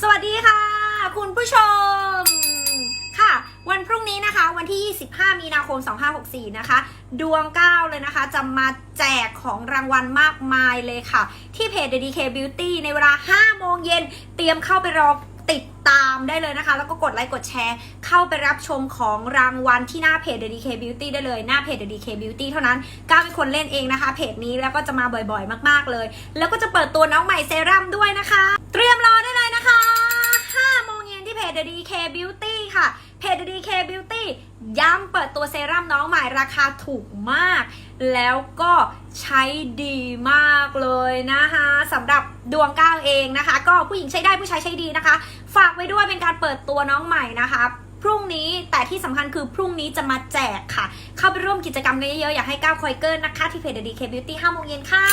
สวัสดีค่ะ คุณผู้ชมค่ะ วันพรุ่งนี้นะคะ วันที่ 25 มีนาคม 2564 นะคะ ดวงก้าเลยนะคะ จะมาแจกของรางวัลมากมายเลยค่ะ ที่เพจ DK Beauty ในเวลา 5 โมงเย็นเตรียมเข้าไปรอติดตามได้เลยนะคะ แล้วก็กดไลค์กดแชร์ เข้าไปรับชมของรางวัลที่หน้าเพจ The DK Beauty ได้เลยหน้าเพจ The DK Beauty เท่านั้นก้าวเป็นคนเล่นเองนะคะ เพจนี้แล้วก็จะมาบ่อยๆ มากๆเลย แล้วก็จะเปิดตัวน้องใหม่เซรั่มด้วยนะคะ เพดีเพจ DK Beauty ค่ะเพจ DK Beauty ย้ำเปิดตัวเซรั่มน้องใหม่ราคาถูกมาก แล้วก็ใช้ดีมากเลยนะคะสำหรับดวงก้าวเองนะคะ ก็ผู้หญิงใช้ได้ผู้ชายใช้ดีนะคะ ฝากไว้ด้วยเป็นการเปิดตัวน้องใหม่นะคะพรุ่งนี้แต่ที่สำคัญคือพรุ่งนี้จะมาแจกค่ะ เข้าไปร่วมกิจกรรมกันเยอะๆ อยากให้ก้าวคอยเกินนะคะ ที่เพจ DK Beauty 5โมงเย็นค่ะ